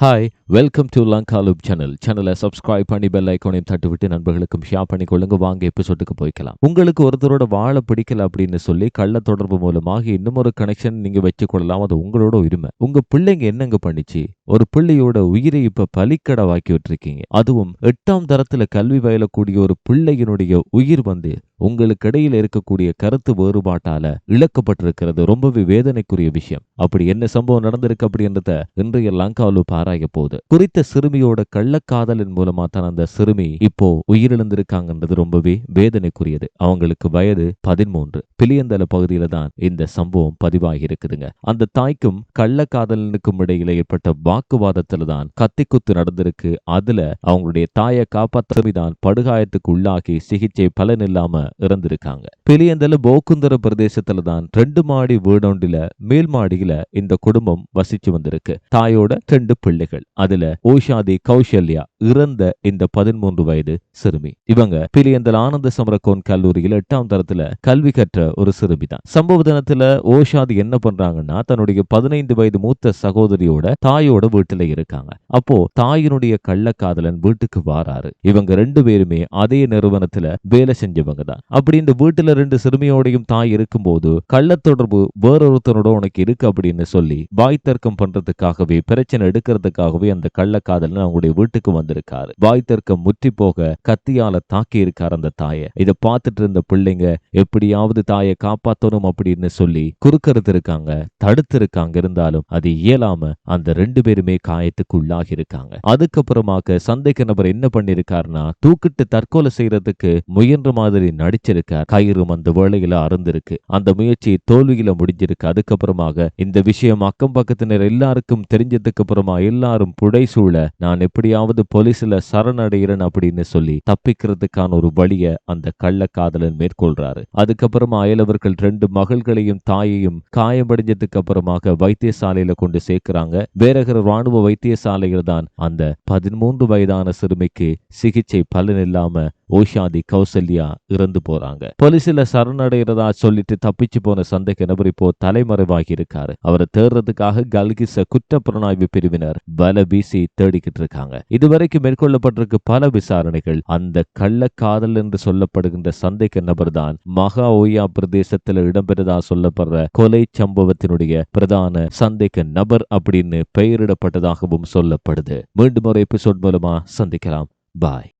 Hi welcome to Lanka loop channel சேனலை subscribe பண்ணி bell ஐக்கோனையும் தட்டு விட்டு நண்பர்களுக்கும் ஷேர் பண்ணி கொள்ளுங்க. வாங்க எபிசோடுக்கு போய்க்கலாம். உங்களுக்கு ஒருத்தரோட வாழ பிடிக்கல அப்படின்னு சொல்லி கள்ள தொடர்பு மூலமாக இன்னும் ஒரு கனெக்ஷன் நீங்க வச்சு கொள்ளலாம். அது உங்களோட உரிமை. உங்க பிள்ளைங்க என்னங்க பண்ணிச்சு? ஒரு பிள்ளையோட உயிரை இப்ப பலிக்கடவாக்கி விட்டுருக்கீங்க. அதுவும் எட்டாம் தரத்துல கல்வி வயலக்கூடிய ஒரு பிள்ளையினுடைய உயிர் வந்து உங்களுக்கு இடையில இருக்கக்கூடிய கருத்து வேறுபாட்டால இழக்கப்பட்டிருக்கிறது. ரொம்பவே வேதனைக்குரிய விஷயம். அப்படி என்ன சம்பவம் நடந்திருக்கு அப்படின்றத இன்றைய லங்காலு பாராய போகுது. குறித்த சிறுமியோட கள்ளக்காதலின் மூலமா தான் அந்த சிறுமி இப்போ உயிரிழந்திருக்காங்கன்றது ரொம்பவே வேதனைக்குரியது. அவங்களுக்கு வயது பதிமூன்று. பிளியந்தல பகுதியில தான் இந்த சம்பவம் பதிவாகி இருக்குதுங்க அந்த தாய்க்கும் கள்ளக்காதலனுக்கும் இடையில ஏற்பட்ட வாக்குவாதத்துல தான் கத்திக்குத்து நடந்திருக்கு. அதுல அவங்களுடைய தாயை காப்பாத்தமி தான் படுகாயத்துக்கு உள்ளாகி சிகிச்சை பலன் இல்லாம இறந்திருக்காங்க. பிலியந்தல போக்குந்தர பிரதேசத்துல தான் ரெண்டு மாடி வீடொண்டில மேல் மாடியில இந்த குடும்பம் வசிச்சு வந்திருக்கு. தாயோட ரெண்டு பிள்ளைகள். அதுல ஓஷாதி கௌசல்யா இறந்த இந்த பதிமூன்று வயது சிறுமி. இவங்க பிலியந்தல் ஆனந்த சமரகோன் கல்லூரியில் எட்டாம் தரத்துல கல்வி கற்ற ஒரு சிறுமி தான் சம்பவ தினத்துல ஓஷாதி என்ன பண்றாங்கன்னா தன்னுடைய பதினைந்து வயது மூத்த சகோதரியோட தாயோட வீட்டுல இருக்காங்க. அப்போ தாயினுடைய கள்ளக்காதலன் வீட்டுக்கு வாராரு. இவங்க ரெண்டு பேருமே அதே நிறுவனத்துல வேலை செஞ்சவங்க தான். அப்படி இந்த வீட்டுல ரெண்டு சிறுமியோடையும் தாய் இருக்கும்போது கள்ள தொடர்பு வேறொருத்தனோட உனக்கு இருக்கு அப்படின்னு சொல்லி வாய் தர்க்கம் பண்றதுக்காகவே பிரச்சனை எடுக்கிறதுக்காகவே அந்த கள்ளக்காதலன் அவங்களுடைய வீட்டுக்கு வந்திருக்காரு. வாய் தர்க்கம் முற்றி போக கத்தியால தாக்கி இருக்கார் அந்த தாயை. இதை பார்த்துட்டு இருந்த பிள்ளைங்க எப்படியாவது தாயை காப்பாத்தணும் அப்படின்னு சொல்லி குறுக்கறது இருக்காங்க தடுத்து இருக்காங்க. இருந்தாலும் அது இயலாம அந்த ரெண்டு பேருமே காயத்துக்கு உள்ளாகி இருக்காங்க. அதுக்கப்புறமாக சந்தேக நபர் என்ன பண்ணிருக்காருன்னா தூக்கிட்டு தற்கொலை செய்யறதுக்கு முயன்ற மாதிரி நடிச்சிருக்கார் கயிறும் அந்த வேலையில அறந்திருக்கு அந்த முயற்சி தோல்வியில முடிஞ்சிருக்கு. அதுக்கப்புறமாக இந்த விஷயம் அக்கம் பக்கத்தினர் எல்லாருக்கும் தெரிஞ்சதுக்கு அப்புறமா எல்லாரும் புடைசூழ நான் எப்படியாவது போலீஸ்ல சரணடைகிறேன் அப்படின்னு சொல்லி தப்பிக்கிறதுக்கான ஒரு வழிய அந்த கள்ளக்காதலன் மேற்கொள்றாரு. அதுக்கப்புறமா அயலவர்கள் ரெண்டு மகள்களையும் தாயையும் காயமடைஞ்சதுக்கு அப்புறமாக வைத்தியசாலையில கொண்டு சேர்க்கிறாங்க. வேறகர் ராணுவ வைத்தியசாலையில் தான் அந்த பதிமூன்று வயதான சிறுமிக்கு சிகிச்சை பலன் இல்லாம ஓஷாதி கௌசல்யா இறந்து போறாங்க. போலீஸ்ல சரணடைகிறதா சொல்லிட்டு தப்பிச்சு போன சந்தேக நபர் இப்போ தலைமறைவாகி இருக்காரு. அவரை தேடுறதுக்காக கல்கிச குற்ற புலனாய்வு பிரிவினர் பல வீசி தேடிக்கிட்டு இருக்காங்க. இதுவரைக்கும் மேற்கொள்ளப்பட்டிருக்கு பல விசாரணைகள் அந்த கள்ளக்காதல் என்று சொல்லப்படுகின்ற சந்தேக நபர் தான் மகா ஓயா பிரதேசத்துல இடம்பெறதா சொல்லப்படுற கொலை சம்பவத்தினுடைய பிரதான சந்தேக நபர் அப்படின்னு பெயரிடப்பட்டதாகவும் சொல்லப்படுது. மீண்டும் ஒரு எபிசோட் மூலமா சந்திக்கலாம். பாய்.